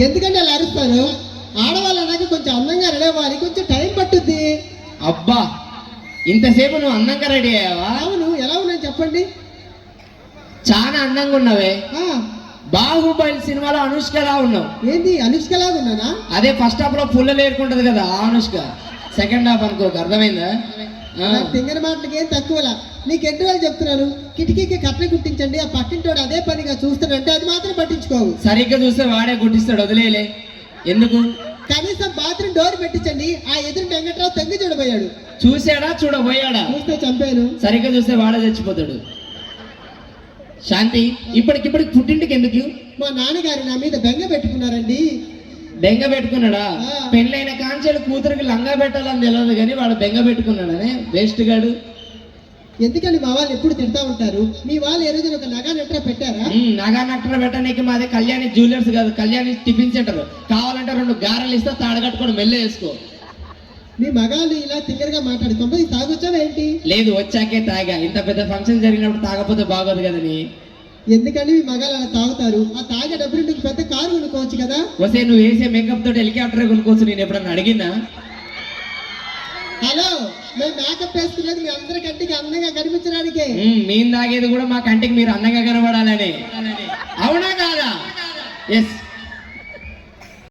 ఎందుకంటే అలా అరుస్తాను? ఆడవాళ్ళు అన్నాక కొంచెం అందంగా రెడీ అవ్వాలి కొంచెం టైం పట్టుద్ది. అబ్బా ఇంతసేపు నువ్వు అందంగా రెడీ అయ్యావా? అవును ఎలా ఉన్నాను చెప్పండి? చాలా అందంగా ఉన్నావే. ఆ, బాహుబలి సినిమాలో అనుష్కలా ఉన్నావు. ఏంది అనుష్కలాగా ఉన్నానా? అదే ఫస్ట్ హాఫ్లో పుల్లలు ఏరుకుంటది కదా ఆ అనుష్క. సెకండ్ హాఫ్ అనుకోక అర్థమైందా. తింగని మాటలకి ఏం తక్కువలా? నీకు ఎన్ని రోజులు చెప్తున్నాను? కిటికీకి కట్టె కుట్టించండి ఆ పక్కింటోడు అదే పనిగా చూస్తాడంటే అది మాత్రం పట్టించుకోవు. సరిగ్గా చూస్తే వాడే గుట్టిస్తాడు వదిలేలే ఎందుకు? కనీసం బాత్రూమ్ డోర్ పెట్టించండి ఆ ఎదురు వెంకట్రావు తెంగి చూడబోయాడు. చూసాడా చూడబోయాడా? చూస్తే చంపాను. సరిగ్గా చూస్తే వాడే చచ్చిపోతాడు. శాంతి ఇప్పటికిప్పటికి పుట్టింటికి ఎందుకు? మా నాన్నగారు నా మీద బెంగ పెట్టుకున్నారండి. బెంగ పెట్టుకున్నాడా. పెళ్ళైన కాంచెలు కూతురికి లంగా పెట్టాలని తెలియదు కానీ వాడు బెంగ పెట్టుకున్నాడనే వేస్ట్ గాడు. ఎందుకని మా వాళ్ళు ఎప్పుడు తిడతా ఉంటారు? మీ వాళ్ళు ఏ రోజున ఒక నగా నెట్రా పెట్టారా? నగా నట్ర పెట్టడానికి మాది కళ్యాణి జ్యువెలర్స్ కాదు కళ్యాణి టిఫిన్ సెంటర్. కావాలంటే రెండు గారెలు ఇస్తే తాడగట్టుకొని మెల్ల వేసుకో మీ మగాళ్ళు ఇలా తింగరగా మాట్లాడి తొంభై తాగొచ్చావా ఏంటి? లేదు వచ్చాకే తాగా. ఇంత పెద్ద ఫంక్షన్ జరిగినప్పుడు తాగపోతే బాగోదు కదని. ఎందుకని మీ మగాళ్ళు అలా తాగుతారు? ఆ తాగే డబ్బులు నీకు పెద్ద కారు కొనుక్కోవచ్చు కదా? వస్తే నువ్వు వేసే మేకప్ తోటి హెలికాప్టర్ కొనుక్కోవచ్చు నేను ఎప్పుడన్నా అడిగినా హలో మేము మేకప్ వేసుకునేది మీ అందరి కంటికి అందంగా కనిపించడానికే. మేము తాగేది కూడా మా కంటికి మీరు అందంగా కనబడాలని. అవునా కాదా? ఎస్